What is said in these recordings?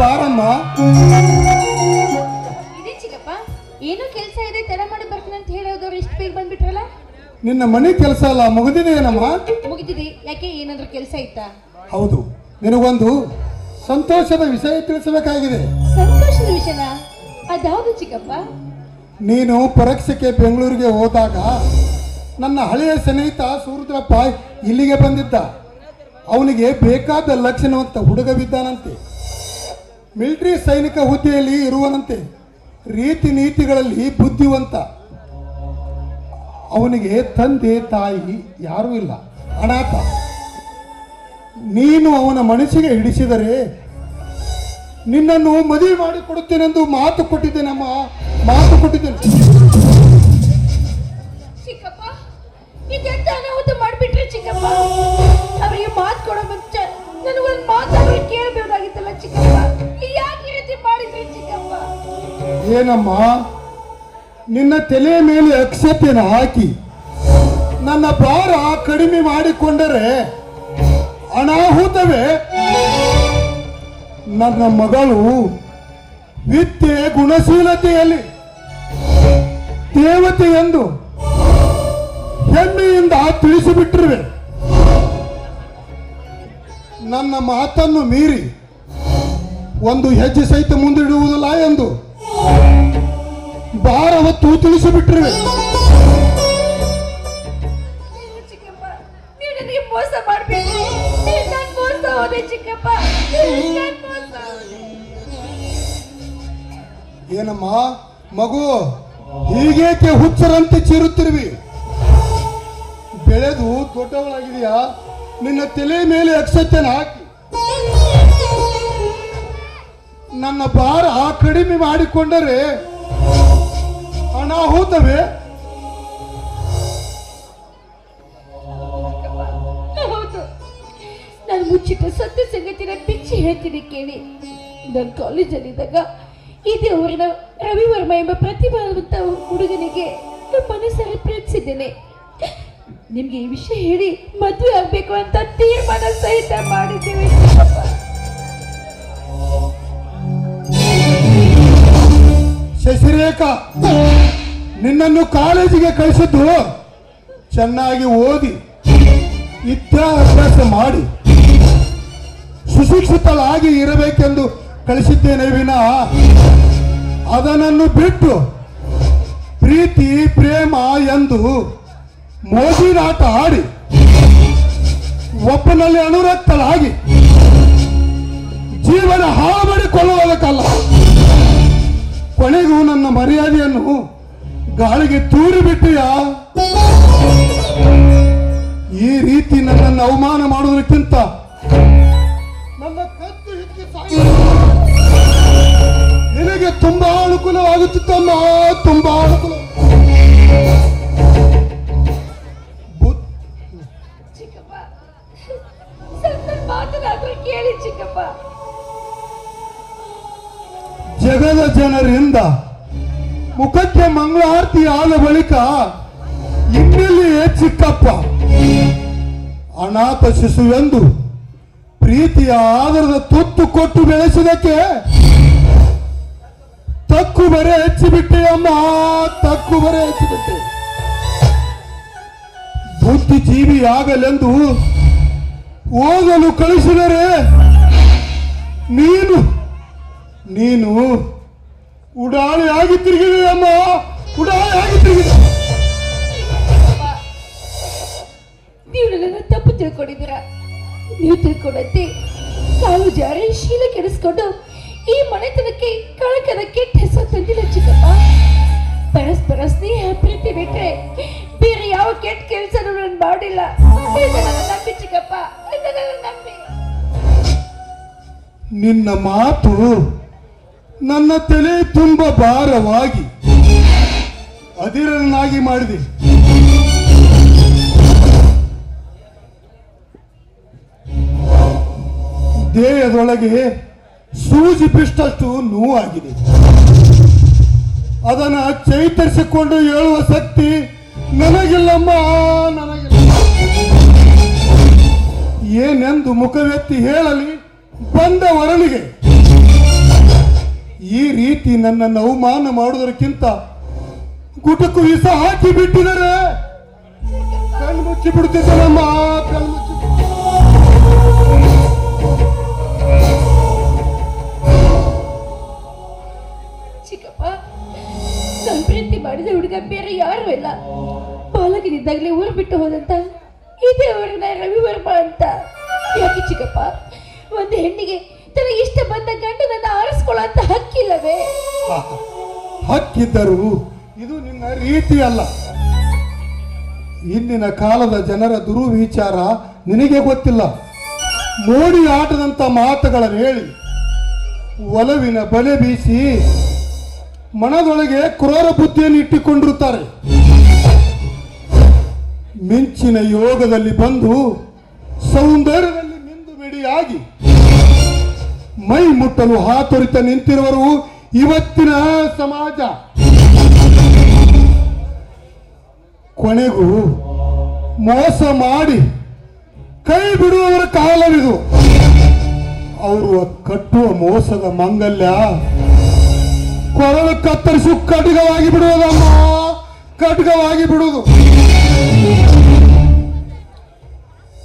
ಬಾರಮ್ಮ. ಇದೇ ಚಿಕ್ಕಪ್ಪ ಏನೋ ಕೆಲಸ ಇದೆ ತರ ಮಾಡಿ ಬರ್ತೀನಿ ಅಂತ ಹೇಳೋದವ್ರು ಇಷ್ಟು ಬೇಗ ಬಂದ್ಬಿಟ್ರಲ್ಲ? ನಿನ್ನ ಮನೆ ಕೆಲಸ ಅಲ್ಲ ಮುಗಿದಿದೆಯೇನಮ್ಮ ಮುಗಿದಿದೆ ಯಾಕೆ ಏನಾದ್ರೂ ಕೆಲಸ ಇತ್ತಾ? ಹೌದು ನಿನಗೊಂದು ಸಂತೋಷದ ವಿಷಯ ತಿಳಿಸಬೇಕಾಗಿದೆ. ಸಂತೋಷದ ವಿಷಯನ? ಅದ್ಯಾವುದು ಚಿಕ್ಕಪ್ಪ. ನೀನು ಪರೀಕ್ಷೆಗೆ ಬೆಂಗಳೂರಿಗೆ ಹೋದಾಗ ನನ್ನ ಹಳೆಯ ಸ್ನೇಹಿತ ಸೂರದ್ರಪ್ಪ ಇಲ್ಲಿಗೆ ಬಂದಿದ್ದ. ಅವನಿಗೆ ಬೇಕಾದ ಲಕ್ಷಣವಂತ ಹುಡುಗವಿದ್ದಾನಂತೆ. ಮಿಲಿಟರಿ ಸೈನಿಕ ಹುದ್ದೆಯಲ್ಲಿ ಇರುವನಂತೆ ರೀತಿ ನೀತಿಗಳಲ್ಲಿ ಬುದ್ಧಿವಂತ. ಅವನಿಗೆ ತಂದೆ ತಾಯಿ ಯಾರೂ ಇಲ್ಲ. ಅನಾಥ. ನೀನು ಅವನ ಮನಸ್ಸಿಗೆ ಹಿಡಿಸಿದರೆ ನಿನ್ನನ್ನು ಮದುವೆ ಮಾಡಿಕೊಡುತ್ತೇನೆಂದು ಮಾತು ಕೊಟ್ಟಿದ್ದೇನಮ್ಮ ಮಾತು ಕೊಟ್ಟಿದ್ದೇನೆ ಮಾತು ಕೊಡೋ ಮುಂಚೆ ಏನಮ್ಮ? ನಿನ್ನ ತಲೆ ಮೇಲೆ ಅಕ್ಷತೆಯನ್ನು ಹಾಕಿ, ನನ್ನ ಭಾರ ಕಡಿಮೆ ಮಾಡಿಕೊಂಡರೆ ಅನಾಹುತವೇ? ನನ್ನ ಮಗಳು ವಿದ್ಯೆ ಗುಣಶೀಲತೆಯಲ್ಲಿ ದೇವತೆ ಎಂದು ಹೆಮ್ಮೆಯಿಂದ ತಿಳಿಸಿಬಿಟ್ಟಿರುವೆ. ನನ್ನ ಮಾತನ್ನು ಮೀರಿ ಒಂದು ಹೆಜ್ಜೆ ಸಹಿತ ಮುಂದಿಡುವುದಿಲ್ಲ ಎಂದು ಭಾರ ಹೊತ್ತು ತಿಳಿಸಿಬಿಟ್ಟಿರುವೆ. ಏನಮ್ಮ ಮಗು ಹೀಗೇಕೆ ಹುಚ್ಚರಂತೆ ಚೀರುತ್ತಿರುವಿ? ಬೆಳೆದು ದೊಡ್ಡವಳಾಗಿದೆಯಾ? ನಿನ್ನ ತಲೆ ಮೇಲೆ ಅಕ್ಷತೆಯನ್ನು ಹಾಕಿ. ನನ್ನ ಭಾರ ಕಡಿಮೆ ಮಾಡಿಕೊಂಡರೆ ಅನಾಹುತವೇ? ನಾನು ಮುಚ್ಚಿಟ್ಟ ಸತ್ಯ ಸಂಗತಿನ ಬಿಚ್ಚಿ ಹೇಳ್ತೀನಿ ಕೇಳಿ. ಕಾಲೇಜಲ್ಲಿ ಕಾಲೇಜಲ್ಲಿದ್ದಾಗ ಇದೇ ಊರಿನ ರವಿವರ್ಮ ಎಂಬ ಪ್ರತಿಭಾವಂತ ಹುಡುಗನಿಗೆ ಮನಸ್ಸಲ್ಲಿ ಪ್ರೀತಿಸಿದ್ದೇನೆ. ನಿಮ್ಗೆ ಈ ವಿಷಯ ಹೇಳಿ ಮದುವೆ ಆಗ್ಬೇಕು ಅಂತ ತೀರ್ಮಾನ ಸಹಿತ ಮಾಡಿದ್ದೇವೆ. ಶಶಿರೇಖಾ, ನಿನ್ನನ್ನು ಕಾಲೇಜಿಗೆ ಕಳಿಸಿದ್ದು ಚೆನ್ನಾಗಿ ಓದಿ, ವಿದ್ಯಾಭ್ಯಾಸ ಮಾಡಿ, ಸುಶಿಕ್ಷಿತಳಾಗಿ ಇರಬೇಕೆಂದು ಕಳಿಸಿದ್ದೇನೆ ವಿನ ಅದನನ್ನು ಬಿಟ್ಟು ಪ್ರೀತಿ, ಪ್ರೇಮ ಎಂದು ಮೋಜಿನಾಟ ಆಡಿ ಒಪ್ಪನಲ್ಲಿ ಅನುರಕ್ತರಾಗಿ ಜೀವನ ಹಾಳು ಮಾಡಿಕೊಳ್ಳುವುದಕ್ಕಲ್ಲ ಕೊನೆಗೂ ನನ್ನ ಮರ್ಯಾದೆಯನ್ನು ಗಾಳಿಗೆ ತೂರಿಬಿಟ್ಟಿಯ ಈ ರೀತಿ ನನ್ನನ್ನು ಅವಮಾನ ಮಾಡುವುದಕ್ಕಿಂತ ನನ್ನ ನಿನಗೆ ತುಂಬಾ ಅನುಕೂಲವಾಗುತ್ತಿತ್ತಮ್ಮ, ತುಂಬಾ ಅನುಕೂಲ. ಕೇಳಿ ಚಿಕ್ಕಪ್ಪ. ಜಗದ ಜನರಿಂದ ಮುಖಕ್ಕೆ ಮಂಗಳಾರತಿ ಆದ ಬಳಿಕ ಇನ್ನೆಲ್ಲಿಯೇ ಚಿಕ್ಕಪ್ಪ, ಅನಾಥ ಶಿಶುವೆಂದು ಪ್ರೀತಿಯ ಆಧಾರದ ತುತ್ತು ಕೊಟ್ಟು ಬೆಳೆಸಿದಕ್ಕೆ ತಕ್ಕು ಬರೆ ಹೆಚ್ಚಿಬಿಟ್ಟೆ ಅಮ್ಮ ತಕ್ಕು ಬರೆ ಹೆಚ್ಚಿಬಿಟ್ಟೆ. ಬುದ್ಧಿಜೀವಿಯಾಗಲೆಂದು ಓದಲು ಕಳಿಸಿದರೆ ನೀನು ನೀನು ಉಡಾಳಿ ಆಗಿ ತಿರುಗಿದೆ ಅಮ್ಮ, ಉಡಾಳಿ ಆಗಿ ತಿರುಗಿದೆ ನೀವು ತಪ್ಪು ತಿಳ್ಕೊಂಡಿದ್ದೀರ? ನೀವು ತಿಳ್ಕೊಂಡಂತೆ ಕಾಲು ಜಾರಿ ಶೀಲ ಕೆಡಿಸ್ಕೊಂಡು ಈ ಮನೆತನಕ್ಕೆ ಕಳಕನಕ್ಕೆ ಹೆಸರು ತಂದಿಲ್ಲ ಚಿಕ್ಕಪ್ಪ. ಪರಸ್ಪರ ಸ್ನೇಹ, ಪ್ರೀತಿ ಬಿಟ್ರೆ ಬೇರೆ ಯಾವ ಕೆಟ್ಟ ಮಾಡಿಲ್ಲ. ನಂಬಿ ಚಿಕ್ಕಪ್ಪ ನಂಬಿ. ನಿನ್ನ ಮಾತು ನನ್ನ ತಲೆ ತುಂಬ ಭಾರವಾಗಿ ಅದಿರನ್ನಾಗಿ ಮಾಡಿದೆ. ದೇಹದೊಳಗೆ ಸೂಜಿ ಬಿಷ್ಟಷ್ಟು ನೋವಾಗಿದೆ. ಅದನ್ನ ಚೈತರಿಸಿಕೊಂಡು ಹೇಳುವ ಶಕ್ತಿ ನನಗಿಲ್ಲಮ್ಮ ನನಗಿಲ್ಲ ಏನೆಂದು ಮುಖವೆತ್ತಿ ಹೇಳಲಿ, ಬಂದ ವರನಿಗೆ. ಈ ರೀತಿ ನನ್ನನ್ನು ಅವಮಾನ ಮಾಡುವುದಕ್ಕಿಂತ ಗುಟಕು ವಿಷ ಹಾಕಿ ಬಿಟ್ಟಿದರೆ ಕಣ್ಣು ಮುಚ್ಚಿ ಬಿಡುತ್ತಿದ್ದನಮ್ಮ ಕಣ್ಣು ಮುಚ್ಚಿ ಪ್ರೀತಿ ಮಾಡಿದ ಹುಡುಗ ಬೇರೆ ಯಾರು ಇಲ್ಲ. ಬಾಲಕನಿದ್ದಾಗಲೇ ಊರು ಬಿಟ್ಟು ಹೋದಂತ ಇದೇ ಊರಿನ ರವಿವರ್ಮ ಅಂತ. ಯಾಕೆ ಚಿಕ್ಕಪ್ಪ, ಒಂದು ಹೆಣ್ಣಿಗೆ ತನಗೆ ಇಷ್ಟ ಬಂದ ಗಂಡನನ್ನ ಆರಿಸ್ಕೊಳ್ಳೋ ಹಕ್ಕಿಲ್ಲವೇ? ಆಹಾ. ಹಕ್ಕಿದ್ದರು ಇದು ನಿನ್ನ ರೀತಿ ಅಲ್ಲ. ಇಂದಿನ ಕಾಲದ ಜನರ ದುರ್ವಿಚಾರ ನಿನಗೆ ಗೊತ್ತಿಲ್ಲ. ಮೋಡಿ ಆಟದಂತ ಮಾತುಗಳನ್ನು ಹೇಳಿ. ಒಲವಿನ ಬಲೆ ಬೀಸಿ ಮನದೊಳಗೆ ಕ್ರೂರ ಬುದ್ಧಿಯನ್ನು ಇಟ್ಟುಕೊಂಡಿರುತ್ತಾರೆ. ಮಿಂಚಿನ ಯೋಗದಲ್ಲಿ ಬಂದು ಸೌಂದರ್ಯದಲ್ಲಿ ಮಿಂದು ಮಿಡಿಯಾಗಿ ಮೈ ಮುಟ್ಟಲು ಹಾತೊರಿತ ನಿಂತಿರುವರು ಇವತ್ತಿನ ಸಮಾಜ. ಕೊನೆಗೂ ಮೋಸ ಮಾಡಿ ಕೈ ಬಿಡುವವರ ಕಾಲವಿದು. ಅವರು ಕಟ್ಟುವ ಮೋಸದ ಮಂಗಲ್ಯ ಕೊರಳು ಕತ್ತರಿಸು ಖಡ್ಗವಾಗಿ ಬಿಡುವುದಮ್ಮ ಖಡ್ಗವಾಗಿ ಬಿಡುವುದು.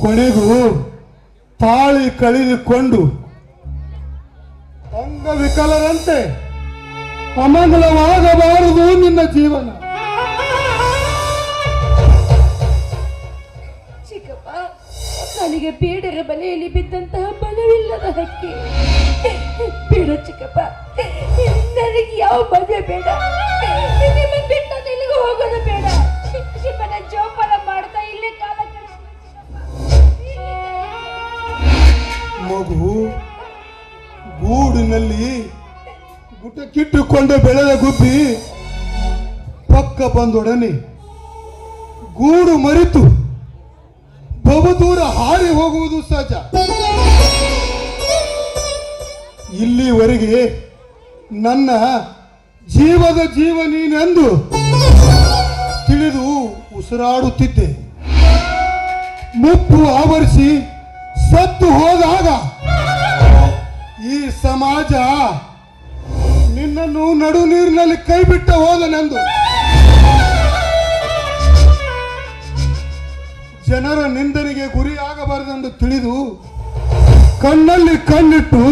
ಕೊನೆಗೂ ತಾಳಿ ಕಳೆದುಕೊಂಡು ಅಂಗವಿಕಲರಂತೆ ಅಮಂಗಲವಾಗಬಾರದು ನಿನ್ನ ಜೀವನ. ಚಿಕ್ಕಪ್ಪ, ನನಗೆ ಬೇಡರ ಬಲೆಯಲ್ಲಿ ಬಿದ್ದಂತಹ ಬಲವಿಲ್ಲದ ಹಕ್ಕಿ. ಬೇಡ ಚಿಕ್ಕಪ್ಪ. ನನಗೆ ಯಾವ ಮದುವೆ ಬೇಡ? ಹೋಗೋದು ಬೇಡ. ಗೂಡಿನಲ್ಲಿ ಗುಟಕಿಟ್ಟುಕೊಂಡು ಬೆಳೆದ ಗುಬ್ಬಿ ಪಕ್ಕ ಬಂದೊಡನೆ ಗೂಡು ಮರಿತು ಬಹುದೂರ ಹಾರಿ ಹೋಗುವುದು ಸಹಜ. ಇಲ್ಲಿವರೆಗೆ ನನ್ನ ಜೀವದ ಜೀವ ನೀನೆಂದು ತಿಳಿದು ಉಸಿರಾಡುತ್ತಿದ್ದೆ. ಮುಪ್ಪು ಆವರಿಸಿ ಸತ್ತು ಹೋದಾಗ ಈ ಸಮಾಜ ನಿನ್ನನ್ನು ನಡು ನೀರಿನಲ್ಲಿ ಕೈ ಬಿಟ್ಟ ಹೋದನೆಂದು. ಜನರ ನಿಂದನೆಗೆ ಗುರಿಯಾಗಬಾರದೆಂದು ತಿಳಿದು ಕಣ್ಣಲ್ಲಿ ಕಣ್ಣಿಟ್ಟು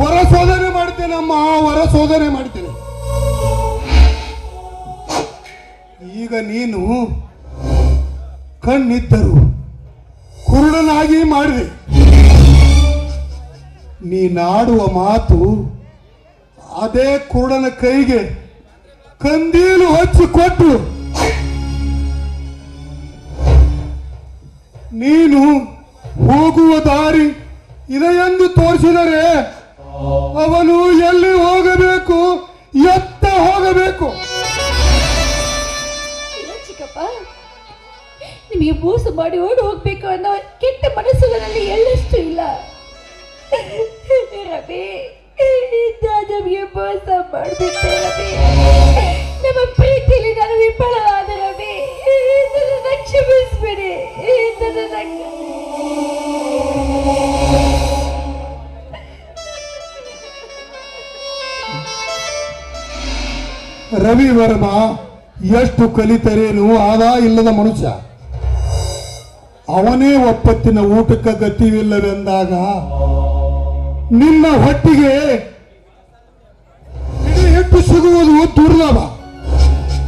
ವರ ವರಸೋದನೆ ವರ ಶೋಧನೆ ಮಾಡ್ತೇನೆ ಈಗ ನೀನು ಕಣ್ಣಿದ್ದರು ಕುರುಡನಾಗಿ ಮಾಡಿದೆ. ನೀನಾಡುವ ಮಾತು ಅದೇ ಕುರುಡನ ಕೈಗೆ ಕಂದೀಲು ಹಚ್ಚಿ ಕೊಟ್ಟು ನೀನು ಹೋಗುವ ದಾರಿ ಇದೆಯೆಂದು ತೋರಿಸಿದರೆ ಅವನು ಎಲ್ಲಿ ಹೋಗಬೇಕು? ಎತ್ತ ಹೋಗಬೇಕು? ಚಿಕ್ಕಪ್ಪ, ನಿಮಗೆ ಮೋಸ ಮಾಡಿ ಓಡಿ ಹೋಗ್ಬೇಕು ಅನ್ನೋ ಕೆಟ್ಟ ಮನಸ್ಸುಗಳಲ್ಲಿ ಎಳ್ಳಷ್ಟು ಇಲ್ಲ. ರವಿ ನಮಗೆ ಮೋಸ ಮಾಡ್ಬಿಟ್ಟೆ ರವಿ. ನಮ್ಮ ಪ್ರೀತಿಯಲ್ಲಿ ನಾನು ವಿಫಲವಾದ ರವಿ. ನನ್ನನ್ನ ಕ್ಷಮಿಸ್ಬಿಡಿ. ನನ್ನನ್ನ ರವಿ ವರ್ಮ ಎಷ್ಟು ಕಲಿತರೇನು ಆದ ಇಲ್ಲದ ಮನುಷ್ಯ. ಅವನೇ ಒಪ್ಪತ್ತಿನ ಊಟಕ್ಕೆ ಗತಿವಿಲ್ಲವೆಂದಾಗ ನಿಮ್ಮ ಹೊಟ್ಟಿಗೆ ಹಿಟ್ಟು ಸಿಗುವುದು ದುರ್ಲಭ.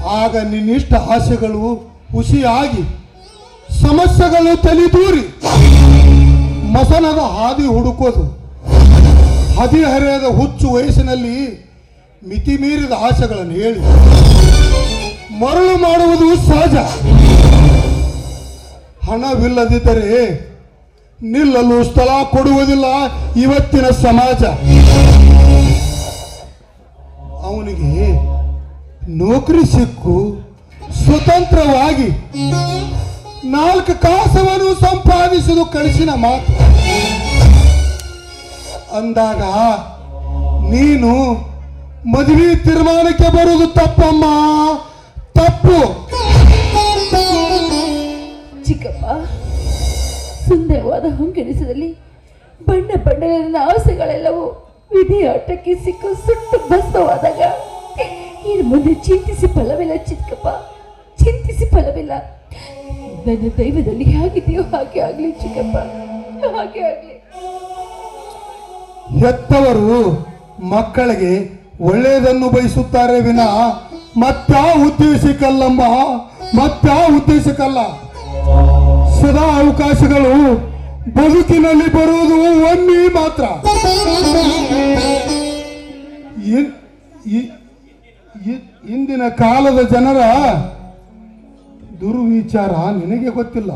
ಆಗ ನಿನ್ನಿಷ್ಟ ಆಸೆಗಳು ಹುಸಿಯಾಗಿ ಸಮಸ್ಯೆಗಳು ತಲೆದೂರಿ. ಮಸನದ ಹಾದಿ ಹುಡುಕೋದು. ಹದಿಹರೆಯದ ಹುಚ್ಚು ವಯಸ್ಸಿನಲ್ಲಿ ಮಿತಿ ಮೀರಿದ ಆಸೆಗಳನ್ನು ಹೇಳಿ. ಮರಳು ಮಾಡುವುದು ಸಹಜ. ಹಣವಿಲ್ಲದಿದ್ದರೆ ನಿಲ್ಲಲು ಸ್ಥಳ ಕೊಡುವುದಿಲ್ಲ ಇವತ್ತಿನ ಸಮಾಜ. ಅವನಿಗೆ ನೌಕರಿ ಸಿಕ್ಕು, ಸ್ವತಂತ್ರವಾಗಿ ನಾಲ್ಕು ಕಾಸವನ್ನು ಸಂಪಾದಿಸುವುದು ಕಳಿಸಿನ ಮಾತು. ಅಂದಾಗ ನೀನು ಮದುವೆ ತೀರ್ಮಾನಕ್ಕೆ ಬರುವುದು ತಪ್ಪಮ್ಮ. ತಪ್ಪು. ಚಿಕ್ಕಪ್ಪ ಸುಂದರವಾದ ಹೊಂಗೆನಿಸದಲ್ಲಿ ಬಣ್ಣ ಬಣ್ಣದ ಆಸೆಗಳೆಲ್ಲವೂ ವಿಧಿಯಾಟಕ್ಕೆ ಸಿಕ್ಕು ಸುಟ್ಟು ಭಸ್ಮವಾದಾಗ ಇನ್ನು ಮುಂದೆ ಚಿಂತಿಸಿ ಫಲವಿಲ್ಲ ಚಿಕ್ಕಪ್ಪ ಚಿಂತಿಸಿ ಫಲವಿಲ್ಲ. ನನ್ನ ದೈವದಲ್ಲಿ ಹೇಗಿದೆಯೋ ಹಾಗೆ ಆಗ್ಲಿ ಚಿಕ್ಕಪ್ಪ ಹಾಗೆ ಆಗ್ಲಿ. ಹೆತ್ತವರು ಮಕ್ಕಳಿಗೆ ಒಳ್ಳೆಯದನ್ನು ಬಯಸುತ್ತಾರೆ ವಿನ, ಮತ್ತಾ ಉದ್ದೇಶಕ್ಕಲ್ಲಮ್ಮ ಮತ್ತಾ ಉದ್ದೇಶಕ್ಕಲ್ಲ. ಸದಾ ಅವಕಾಶಗಳು ಬದುಕಿನಲ್ಲಿ ಬರುವುದು ಒಮ್ಮೆ ಮಾತ್ರ. ಇಂದಿನ ಕಾಲದ ಜನರ ದುರ್ವಿಚಾರ ನಿನಗೆ ಗೊತ್ತಿಲ್ಲ.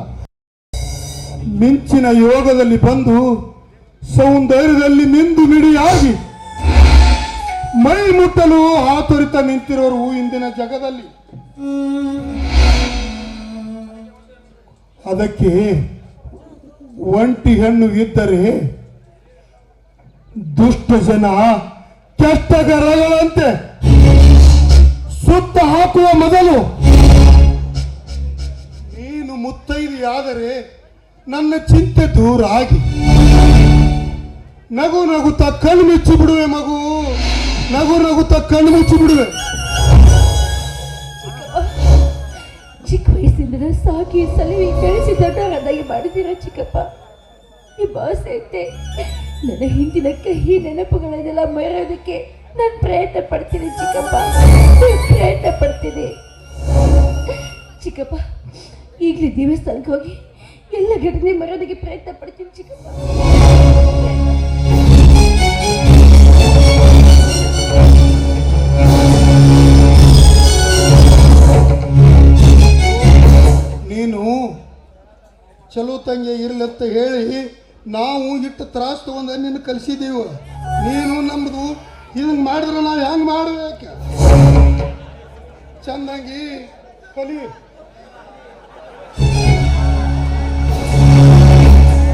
ಮಿಂಚಿನ ಯೋಗದಲ್ಲಿ ಬಂದು ಸೌಂದರ್ಯದಲ್ಲಿ ನಿಂದು ಮಿಡಿಯಾಗಿ ಮೈ ಮುಟ್ಟಲು ಆತುರಿತ ನಿಂತಿರೋರು ಇಂದಿನ ಜಗದಲ್ಲಿ. ಅದಕ್ಕೆ ಒಂಟಿ ಹೆಣ್ಣು ಇದ್ದರೆ ದುಷ್ಟ ಜನ ಕೆಷ್ಟಗರಗಳಂತೆ ಸುತ್ತ ಹಾಕುವ ಮೊದಲು. ನೀನು ಆದರೆ ನನ್ನ ಚಿಂತೆ ದೂರ ಆಗಿ ನಗು ನಗುತ್ತಾ ಕಣ್ಣು ಮುಚ್ಚಿ ಬಿಡುವೆ ಮಗು. ನಗು ನಗುತ್ತಾ ಕಣ್ಣು ಮುಚ್ಚಿ ಬಿಡುವೆ. ಚಿಕ್ಕ ವಯಸ್ಸಿಂದ ಸಾಕಿ ಸಲಹೆ ಬೆಳೆಸಿ ಹೃದಯ ಮಾಡಿದ್ದೀರ ಚಿಕ್ಕಪ್ಪ? ಐತೆ ನನ್ನ ಹಿಂದಿನ ಕಹಿ ನೆನಪುಗಳನ್ನೆಲ್ಲ ಮರೆಯೋದಕ್ಕೆ ನಾನು ಪ್ರಯತ್ನ ಪಡ್ತೀನಿ ಚಿಕ್ಕಪ್ಪ. ಪ್ರಯತ್ನ ಪಡ್ತೀನಿ. ಚಿಕ್ಕಪ್ಪ, ಈಗಲೇ ದೇವಸ್ಥಾನಕ್ಕೆ ಹೋಗಿ ಎಲ್ಲ ಘಟನೆ ಮರೆಯೋದಕ್ಕೆ ಪ್ರಯತ್ನ ಪಡ್ತೀನಿ ಚಿಕ್ಕಪ್ಪ. ಚಲೋ ತಂಗಿ ಇರ್ಲತ್ತ ಹೇಳಿ, ನಾವು ಇಟ್ಟು ತ್ರಾಸ ತಗೊಂಡ ನಿನ್ನ ಕಲಿಸಿದ್ದೀವಿ ನೀನು ನಮ್ಮದು ಹಿಂಗೆ ಮಾಡಿದ್ರೆ ನಾವು ಹೆಂಗೆ ಮಾಡ್ಬೇಕು? ಚಂದಂಗಿ, ಕಲಿ.